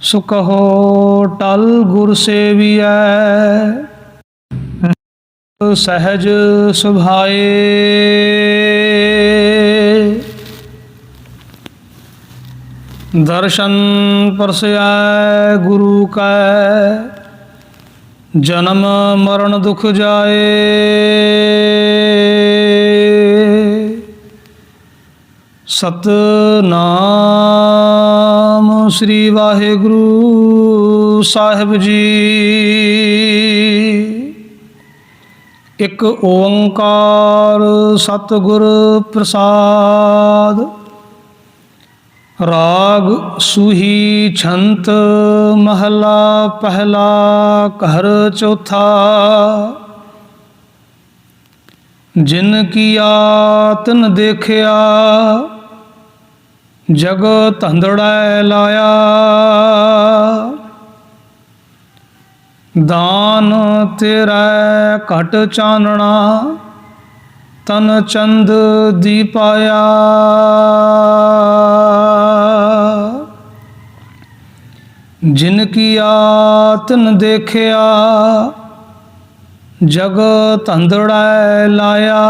ਸੋ ਕਹੋ, ਟਲ ਗੁਰ ਸੇਵੀਐ। ਸਹਿਜ ਸੁਭਾਏ। ਦਰਸ਼ਨ ਪਰਸੈ ਗੁਰੂ ਕੈ, ਜਨਮ ਮਰਨ ਦੁਖ ਜਾਏ। ਸਤਨਾਮ ਸ੍ਰੀ ਵਾਹਿਗੁਰੂ ਸਾਹਿਬ ਜੀ। ਇੱਕ ਓੰਕਾਰ ਸਤਿਗੁਰ ਪ੍ਰਸਾਦ, ਰਾਗ ਸੂਹੀ ਛੰਤ ਮਹਲਾ ਪਹਿਲਾ ਘਰ ਚੌਥਾ। ਜਿਨ ਕੀ ਆਤਨ ਦੇਖਿਆ ਜਗ ਧੰਦੜੈ ਲਾਇਆ। ਦਾਨ ਤੇਰਾ ਘਟ ਚਾਨਣਾ, ਤਨ ਚੰਦ ਦੀਪਾਇਆ ਜਿਨ ਕੀ ਆਤਨ ਦੇਖਿਆ ਜਗ ਧੰਦੜੈ ਲਾਇਆ।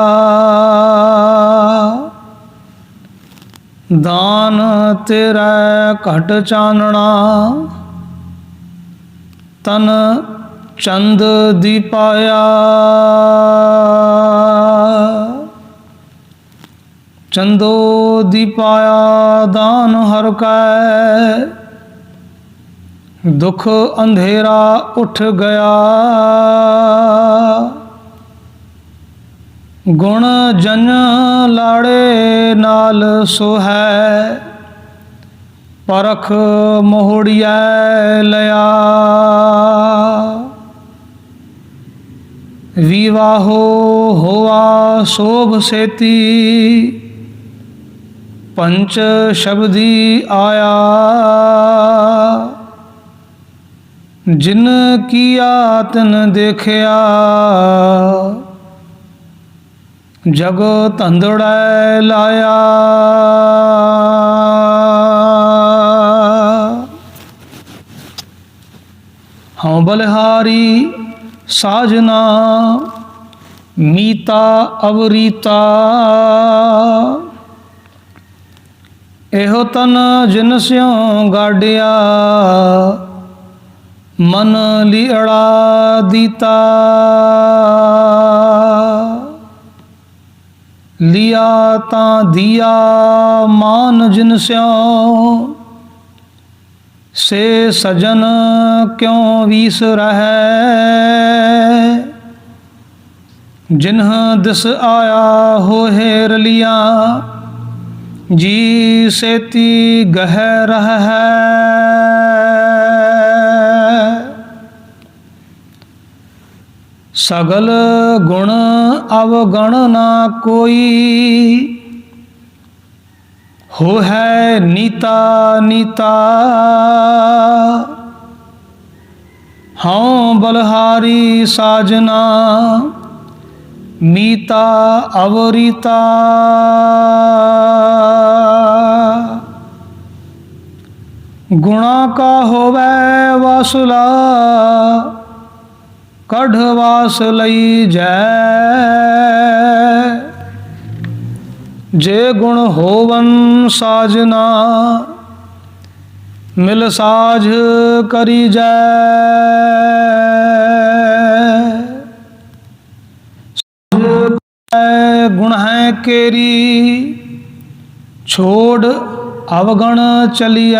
ਦਾਨ ਤੇਰਾ ਘਟ ਚਾਨਣਾ। ਤਨ ਚੰਦ ਦੀਪਾਇਆ ਚੰਦੋ ਦੀਪਾਇਆ ਦਾਨ ਹਰ ਕੈ। ਦੁਖ ਅੰਧੇਰਾ ਉੱਠ ਗਿਆ। ਗੁਣ ਜਨ ਲਾੜੇ ਨਾਲ ਸੋਹੈ, ਪਰਖ ਮੋਹੜੀਐ ਲਿਆ। ਵਿਵਾਹੋ ਹੋਆ ਸੋਭ ਸੇਤੀ, ਪੰਚ ਸ਼ਬਦੀ ਆਇਆ। ਜਿਨ ਕੀ ਆਤਨ ਦੇਖਿਆ ਜਗ ਧੰਦੜੈ ਲਾਇਆ। ਹਉ ਬਲਿਹਾਰੀ ਸਾਜਨਾ, ਮੀਤਾ ਅਵਰੀਤਾ। ਇਹੋ ਤਨ ਜਿਨ ਸਿਉ ਗਾਡਿਆ, ਮਨ ਲੀੜਾ ਦੀਤਾ। ਲਿਆ ਤਾਂ ਦਿਆ ਮਾਨ ਜਿਨ ਸਿਉ ਸੇ ਸਜਨ ਕਿਉ ਵੀਸ ਰਹੈ? ਜਿਨਹ ਦਿਸ ਆਇਆ ਹੋਏ ਲਿਆ, ਜੀ ਸੇਤੀ ਗਹਿ ਰਹੈ। ਸਗਲ ਗੁਣ ਅਵਗਣ ਨਾ ਕੋਈ। ਹੋ ਹੈ ਨੀਤਾ ਨੀਤਾ। ਹਉ ਬਲਹਾਰੀ ਸਾਜਨਾ, ਮੀਤਾ ਅਵਰੀਤਾ। ਗੁਣਾ ਕਾ ਹੋਵੇ ਵਾਸੁਲਾ ਕਢ ਵਾਸ ਲਈ ਜੈ। ਜੇ ਗੁਣ ਹੋਵਨ ਸਾਜਨਾ, ਮਿਲ ਸਾਜ ਕਰੀ ਜੈ। ਗੁਣ ਹੈ ਕੇਰੀ, ਛੋੜ ਅਵਗਣ ਚਲੀਐ।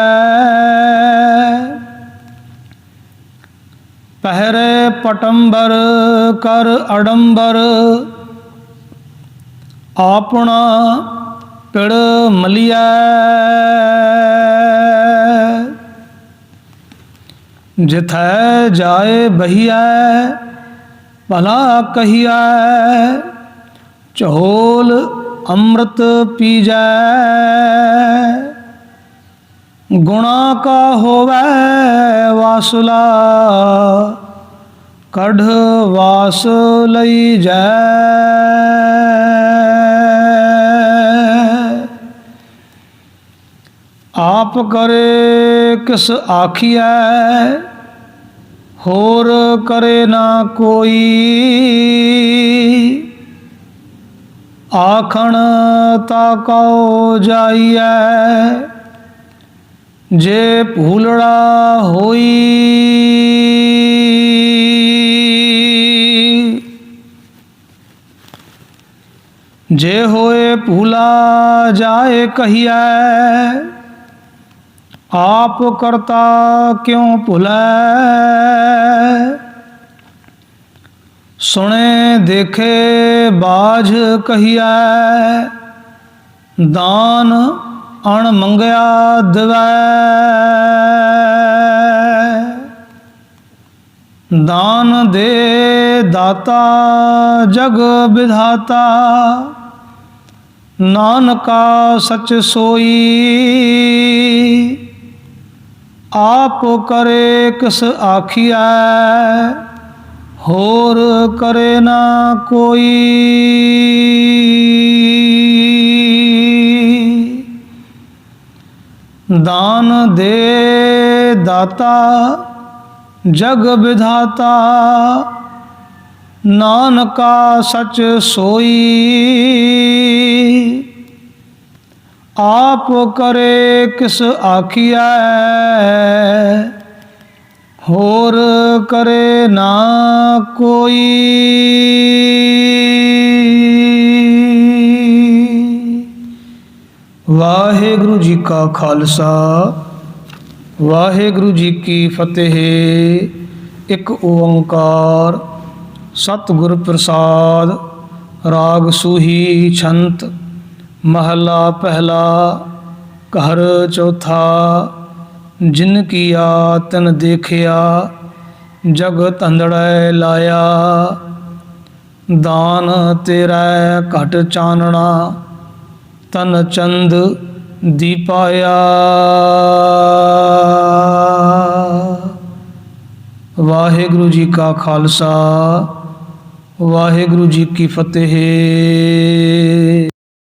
ਪਹਿਰੇ ਪਟੰਬਰ ਕਰ ਅਡੰਬਰ। ਆਪਣਾ ਪਿੜ ਮਲਿਆ ਜਿਥੈ ਜਾਏ ਬਹੀਐ, ਭਲਾ ਕਹੀਐ ਚੋਲ ਅੰਮ੍ਰਿਤ ਪੀਜੈ। ਗੁਣਾ ਕਾ ਹੋਵੇ ਵਾਸੁਲਾ, ਕਢ ਵਾਸ ਲਈ ਜੈ। ਆਪ ਕਰੇ ਕਿਸ ਆਖੀਐ, ਹੋਰ ਕਰੇ ਨਾ ਕੋਈ। ਆਖਣ ਤਾ ਕਉ ਜਾਈਐ ਜੇ ਭੂਲੜਾ ਹੋਈ, ਜੇ ਹੋਏ ਭੂਲਾ ਜਾਏ ਕਹੀਐ, ਆਪ ਕਰਤਾ ਕਿਉ ਭੁਲੈ? ਸੁਣੇ ਦੇਖੇ ਬਾਝ ਕਹੀਐ, ਦਾਨ ਅਣ ਮੰਗਿਆ ਦਿਵੈ। ਦਾਨ ਦੇ ਦਾਤਾ, ਜਗ ਵਿਧਾਤਾ। ਨਾਨਕਾ ਸਚ ਸੋਈ। ਆਪ ਕਰੇ ਕਿਸ ਆਖੀਐ, ਹੋਰ ਕਰੇ ਨਾ ਕੋਈ। ਦਾਨ ਦੇ ਦਾਤਾ, ਜਗ ਵਿਧਾਤਾ। ਨਾਨਕਾ ਸਚ ਸੋਈ। ਆਪ ਕਰੇ ਕਿਸ ਆਖੀਐ, ਹੋਰ ਕਰੇ ਨਾ ਕੋਈ। ਵਾਹਿਗੁਰੂ ਜੀ ਕਾ ਖਾਲਸਾ। ਵਾਹਿਗੁਰੂ ਜੀ ਕੀ ਫਤਿਹ। ਇੱਕ ਓੰਕਾਰ, ਸਤਿਗੁਰ ਪ੍ਰਸਾਦ, ਰਾਗ ਸੂਹੀ ਛੰਤ, ਮਹਲਾ ਪਹਿਲਾ, ਘਰ ਚੌਥਾ, ਜਿਨ ਕੀਆ ਤਨ ਦੇਖਿਆ ਜਗ ਧੰਦੜੈ ਲਾਇਆ। ਦਾਨ ਤੇਰਾ ਘਟ ਚਾਨਣਾ ਤਨ ਚੰਦ ਦੀਪਾਇਆ ਵਾਹਿਗੁਰੂ ਜੀ ਕਾ ਖਾਲਸਾ ਵਾਹਿਗੁਰੂ ਜੀ ਕੀ ਫਤਿਹ।